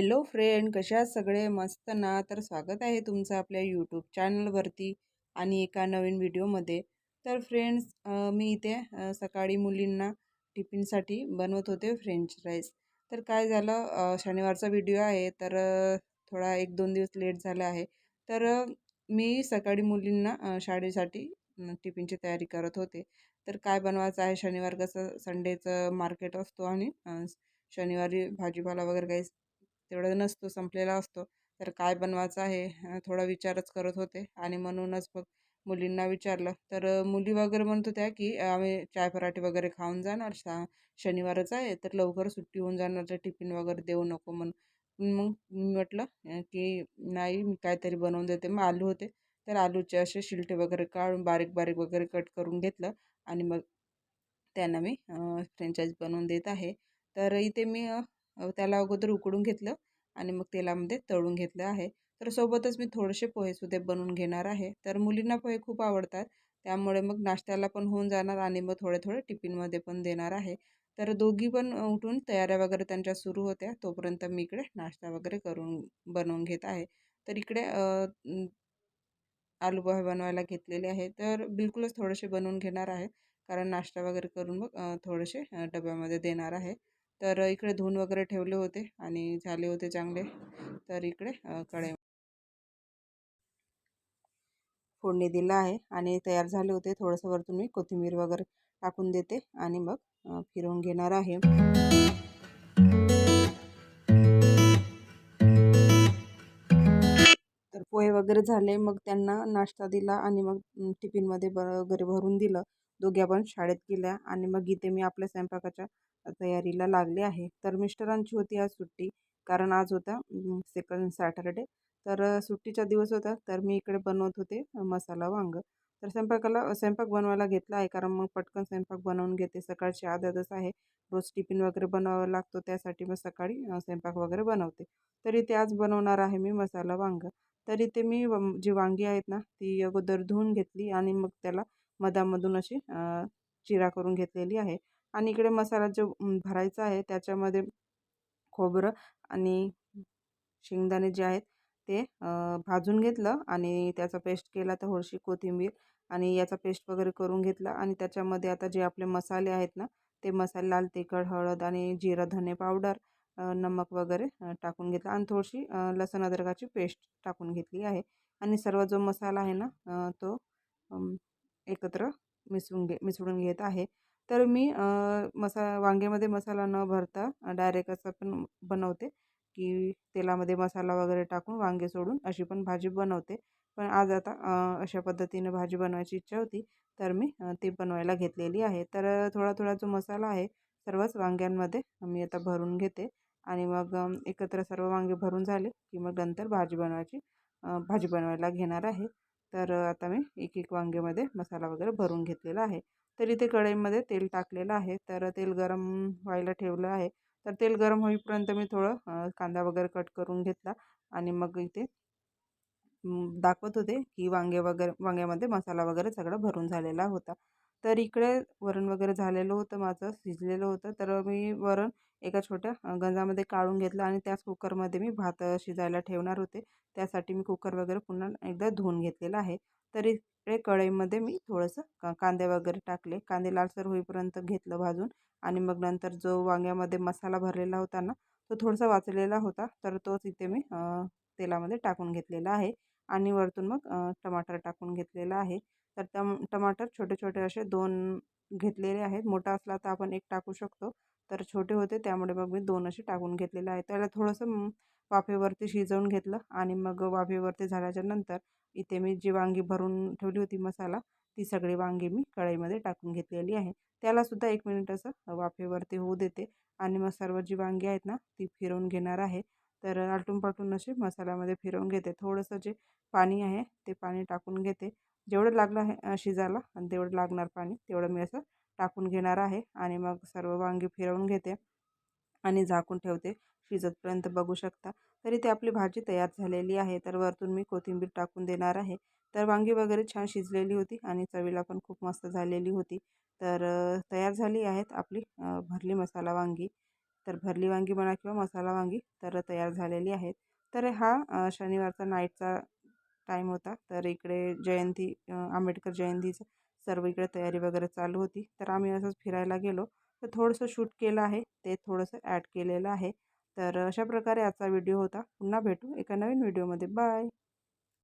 Hello friend कशा सगळे? मस्त ना? तर स्वागत आहे तुमचं आपल्या यूट्यूब चॅनलवरती आणि एका नवीन व्हिडिओमध्ये तर फ्रेंड्स मी इथे सकाळी मुलींना टिफिनसाठी बनवत होते फ्रेंच राईस तर काय झालं शनिवारचा व्हिडिओ आहे तर थोडा एक दोन दिवस लेट झाला आहे. तर मी सकाळी मुलींना शाळेसाठी टिफिनची तयारी करत होते. तर काय बनवायचं आहे? शनिवार कसं? संडेचं मार्केट असतो आणि शनिवारी भाजीपाला वगैरे काही तेवढा नसतो संपलेला असतो. तर काय बनवायचं आहे थोडा विचारच करत होते. आणि म्हणूनच मग मुलींना विचारलं. तर मुली वगैरे म्हणत होत्या की आम्ही चाय पराठे वगैरे खाऊन जाणार. शा शनिवारच आहे. तर लवकर सुट्टी होऊन जाणार. तर टिफिन वगैरे देऊ नको म्हणून. मग मी म्हटलं की नाही मी काहीतरी बनवून देते. मग आलू होते. तर आलूचे असे शिलटे वगैरे काढून बारीक बारीक वगैरे कट करून घेतलं. आणि मग त्यांना मी फ्रेंचाईज बनवून देत आहे. तर इथे मी त्याला अगोदर उकडून घेतलं. आणि मग तेलामध्ये तळून घेतलं आहे. तर सोबतच मी थोडेसे पोहेसुद्धा बनवून घेणार आहे. तर मुलींना पोहे खूप आवडतात. त्यामुळे मग नाश्त्याला पण होऊन जाणार आणि मग थोडे थोडे टिफिनमध्ये पण देणार आहे. तर दोघी पण उठून तयाऱ्या वगैरे त्यांच्या सुरू होत्या. तोपर्यंत मी इकडे नाश्ता वगैरे करून बनवून घेत आहे. तर इकडे आलू पोहे बनवायला घेतलेले आहे. तर बिलकुलच थोडेसे बनवून घेणार आहे. कारण नाश्ता वगैरे करून मग थोडेसे डब्यामध्ये देणार आहे. तर इकडे धुवून वगैरे ठेवले होते आणि झाले होते चांगले. तर इकडे अ, कढई फोडणी दिलं आहे आणि तयार झाले होते. थोडंसं वरतून मी कोथिंबीर वगैरे टाकून देते आणि मग फिरवून घेणार आहे. तर पोहे वगैरे झाले. मग त्यांना नाश्ता दिला आणि मग टिफिनमध्ये वगैरे भरून दिलं. दोघ्या पण शाळेत गेल्या आणि मग इथे मी आपल्या स्वयंपाकाच्या तयारीला लागले आहे. तर मिस्टरांची होती आज सुट्टी. कारण आज होता सेकंड सॅटरडे तर सुट्टीचा दिवस होता. तर मी इकडे बनवत होते मसाला वांग. तर स्वयंपाकाला स्वयंपाक बनवायला घेतला आहे. कारण मग पटकन स्वयंपाक बनवून घेते. सकाळची आदतच आहे. रोज टिफिन वगैरे बनवावा लागतो. त्यासाठी मग सकाळी स्वयंपाक वगैरे बनवते. तरी ते आज बनवणार आहे मी मसाला वांग. तर इथे मी जी वांगी आहेत ना ती अगोदर धुवून घेतली आणि मग त्याला मधामधून अशी चिरा करून घेतलेली आहे. आणि इकडे मसाला जो भरायचा आहे त्याच्यामध्ये खोबरं आणि शेंगदाणे जे आहेत ते भाजून घेतलं आणि त्याचा पेस्ट केला तर थोडीशी कोथिंबीर आणि याचा पेस्ट वगैरे करून घेतला आणि त्याच्यामध्ये आता जे आपले मसाले आहेत ना ते मसाले लाल तिखट हळद आणि जिरा धने पावडर नमक वगैरे टाकून घेतलं आणि थोडीशी लसण अद्रकाची पेस्ट टाकून घेतली आहे. आणि सर्व जो मसाला आहे ना तो एकत्र मिसळून घे मिसळून घेत आहे. तर मी मसा वांग्यामध्ये मसाला न भरता डायरेक्ट असं पण बनवते की तेलामध्ये मसाला वगैरे टाकून वांगे सोडून अशी पण भाजी बनवते. पण आज आता अशा पद्धतीने भाजी बनवायची इच्छा होती तर मी ती बनवायला घेतलेली आहे. तर थोडा थोडा जो मसाला आहे सर्वच वांग्यांमध्ये मी आता भरून घेते आणि मग एकत्र सर्व वांगे भरून झाले की मग नंतर भाजी बनवायची भाजी बनवायला घेणार आहे. तर आता मी एक एक वांग्यामध्ये मसाला वगैरे भरून घेतलेला आहे. तर इथे कढईमध्ये तेल टाकलेलं आहे. तर तेल गरम व्हायला ठेवलं आहे. तर तेल गरम होईपर्यंत मी थोडं कांदा वगैरे कट करून घेतला आणि मग इथे दाखवत होते की वांगे वगैरे वांग्यामध्ये मसाला वगैरे सगळं भरून झालेला होता. तर इकडे वरण वगैरे झालेलं होतं माझं शिजलेलं होतं. तर मी वरण एका छोट्या गंजामध्ये काढून घेतलं आणि त्याच कुकरमध्ये मी भात शिजायला ठेवणार होते. त्यासाठी मी कुकर वगैरे पुन्हा एकदा धुवून घेतलेला आहे. तर इकडे कढईमध्ये मी थोडंसं कांदे वगैरे टाकले. कांदे लालसर होईपर्यंत घेतलं भाजून आणि मग नंतर जो वांग्यामध्ये मसाला भरलेला होता ना तो थोडासा वाचलेला होता. तर तोच इथे मी तेलामध्ये टाकून घेतलेला आहे आणि वरतून मग टमाटर टाकून घेतलेला आहे. तर टम टमाटर छोटे छोटे असे दोन घेतलेले आहेत. मोठा असला तर आपण एक टाकू शकतो. तर छोटे होते त्यामुळे मग मी दोन असे टाकून घेतलेले आहे त्याला थोडंसं वाफेवरती शिजवून घेतलं आणि मग वाफेवरती झाल्याच्यानंतर इथे मी जी वांगी भरून ठेवली होती मसाला ती सगळी वांगी मी कढईमध्ये टाकून घेतलेली आहे. त्यालासुद्धा एक मिनिट असं वाफेवरती होऊ देते आणि मग सर्व जी वांगी आहेत ना ती फिरवून घेणार आहे. तर आलटून पालटून असे मसाल्यामध्ये फिरवून घेते. थोडंसं जे पाणी आहे ते पाणी टाकून घेते. जेवढं लागलं आहे शिजायला आणि तेवढं लागणार पाणी तेवढं मी असं टाकून घेणार आहे आणि मग सर्व वांगी फिरवून घेते आणि झाकून ठेवते. शिजतपर्यंत बघू शकता. तरी ती आपली भाजी तयार झालेली आहे. तर वरतून मी कोथिंबीर टाकून देणार आहे. तर वांगी वगैरे छान शिजलेली होती आणि चवीला पण खूप मस्त झालेली होती. तर तयार झाली आहेत आपली भरली मसाला वांगी. तर भरली वांगी म्हणा किंवा मसाला वांगी तर तयार झालेली आहेत. तर हा शनिवारचा नाईटचा टाईम होता. तर इकडे जयंती आंबेडकर जयंतीचं सर्व इकडे तयारी वगैरे चालू होती. तर आम्ही असंच फिरायला गेलो. तर थोडंसं शूट केलं आहे. ते थोडंसं ॲड केलेलं आहे. तर अशा प्रकारे आजचा व्हिडिओ होता. पुन्हा भेटू एका नवीन व्हिडिओमध्ये बाय